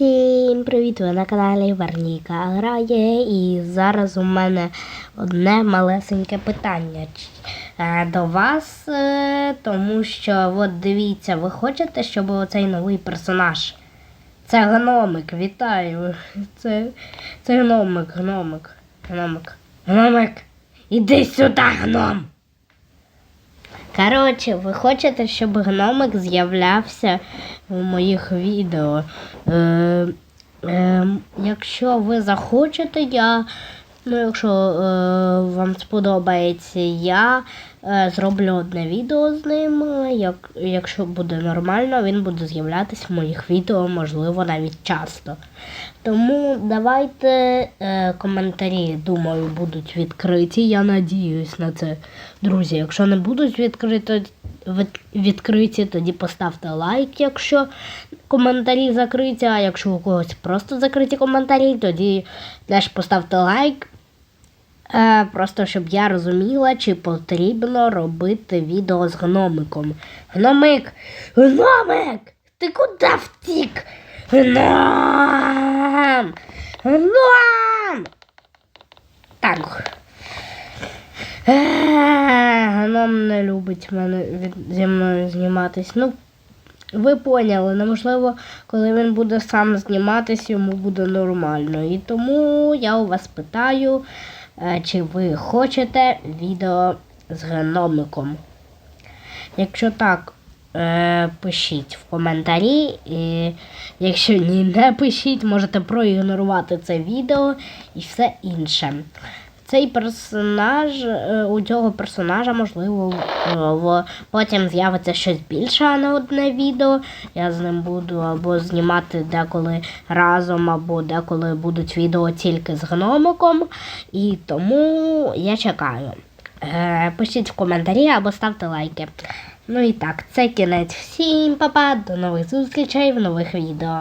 Всім привіт! Ви на каналі Верніка грає. І зараз у мене одне малесеньке питання е, до вас, е, тому що от дивіться, ви хочете, щоб оцей новий персонаж. Це гномик, вітаю. Це, це гномик, гномик, гномик, гномик. Іди сюди, гном. Коротше, ви хочете, щоб гномик з'являвся в моїх відео. Е, е, якщо ви захочете, я, ну, якщо е, вам сподобається, я е, зроблю одне відео з ним. Як, якщо буде нормально, він буде з'являтися в моїх відео, можливо, навіть часто. Тому давайте е, коментарі, думаю, будуть відкриті. Я надіюсь на це. Друзі, якщо не будуть відкриті, від- відкриті, тоді поставте лайк, якщо коментарі закриті, а якщо у когось просто закриті коментарі, тоді теж поставте лайк. Е, просто щоб я розуміла, чи потрібно робити відео з гномиком. Гномик! Гномик! Ти куди втік? Гном! Гном! Так. Е, Гном не любить мене від, зі мною зніматись. Ну, ви поняли, неможливо, коли він буде сам зніматись, йому буде нормально. І тому я у вас питаю, чи ви хочете відео з геномиком. Якщо так, е, пишіть в коментарі. І якщо ні, не пишіть, можете проігнорувати це відео і все інше. Цей персонаж, е, у цього персонажа, можливо, в- потім з'явиться щось більше, а не одне відео. Я з ним буду або знімати деколи разом, або деколи будуть відео тільки з гномиком. І тому я чекаю. Е, Пишіть в коментарі або ставте лайки. Ну і так, це кінець. Всім па-па, до нових зустрічей в нових відео.